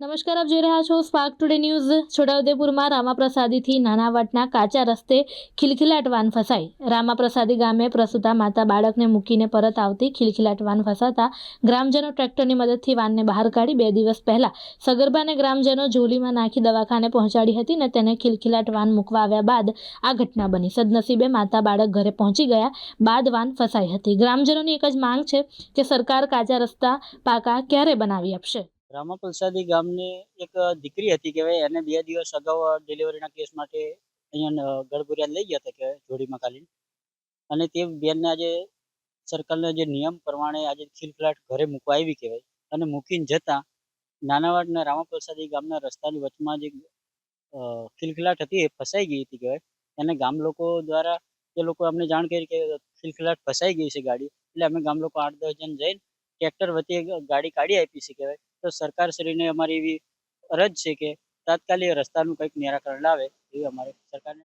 નમસ્કાર, આપ જોઈ રહ્યા છો સ્પાર્ક ટુડે ન્યૂઝ છોટાઉદેપુરમાં રામાપ્રસાદીથી નાનાવટના કાચા રસ્તે ખિલખિલાટ વાન ફસાઈ. રામાપ્રસાદી ગામે પ્રસૂતા માતા બાળકને મૂકીને પરત આવતી ખિલખિલાટ વાન ફસાતા ગ્રામજનો ટ્રેક્ટરની મદદથી વાનને બહાર કાઢી બે દિવસ પહેલા સગર્ભાને ગ્રામજનો ઝોલીમાં નાખી દવાખાને પહોંચાડી હતી ને તેને ખિલખિલાટ વાન મૂકવા આવ્યા બાદ આ ઘટના બની. સદનસીબે માતા બાળક ઘરે પહોંચી ગયા બાદ વાન ફસાઈ હતી. ગ્રામજનોની એક જ માંગ છે કે સરકાર કાચા રસ્તા પાકા ક્યારે બનાવી આપશે? રામાપલસાદી ગામની એક દીકરી હતી કહેવાય. એને બે દિવસ અગાઉ ડિલિવરીના કેસ માટે અહીંયા ગળબુરિયા લઈ ગયા હતા કહેવાય, જોડીમાં કાલીન અને તે બેનને આજે સરકારના જે નિયમ પ્રમાણે આજે ખીલખલાટ ઘરે મૂકવા આવી કહેવાય. અને મૂકીને જતા નાનાવાડના રામાપલસાદી ગામના રસ્તાની વચમાં જે ખીલખલાટ હતી એ ફસાઈ ગઈ હતી કહેવાય. એને ગામ લોકો દ્વારા એ લોકો અમને જાણ કરી કે ખીલખલાટ ફસાઈ ગઈ છે ગાડી, એટલે અમે ગામ લોકો આઠ દસ જણ જઈને ટ્રેક્ટર વતી ગાડી કાઢી આપી છે કહેવાય. તો સરકારશ્રીને અમારી એવી અરજ છે કે તાત્કાલિક રસ્તાનું કંઈક નિરાકરણ લાવે એવી અમારે સરકારને